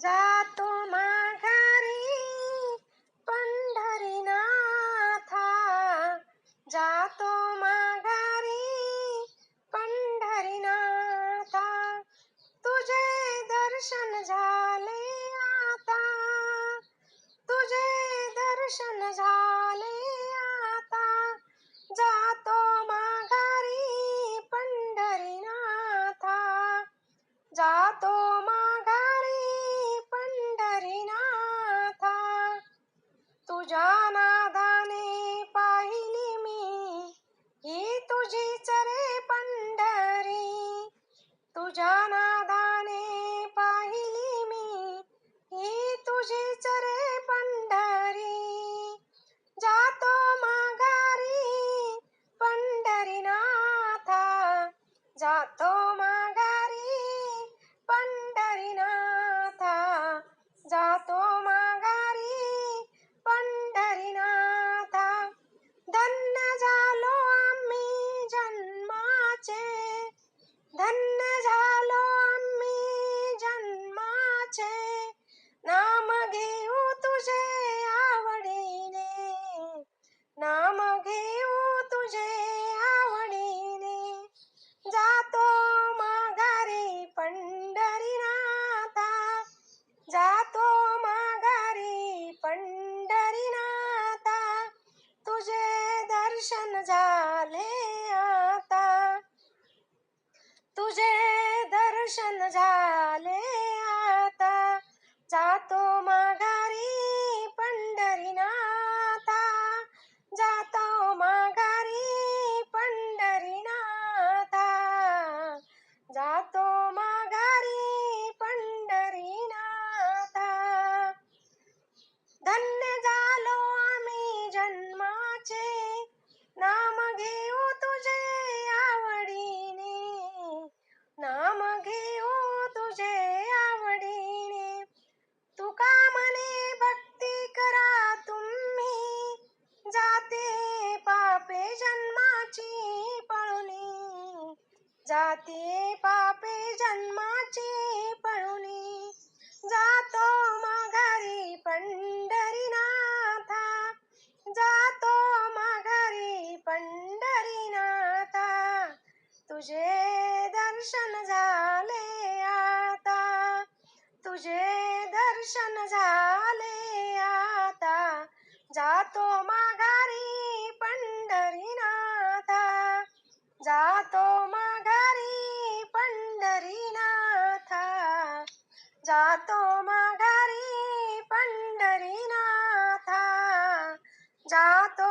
যা তোমার पूजा दर्शन झाले आता. तुझे दर्शन झाले आता. जातो मागा जाती पापे जन्माची पळुनी. जातो माघारी पंढरीनाथा. जातो माघारी पंढरीनाथा. तुझे दर्शन झाले आता. तुझे दर्शन झाले जातो माघारी पंढरीनाथा. जातो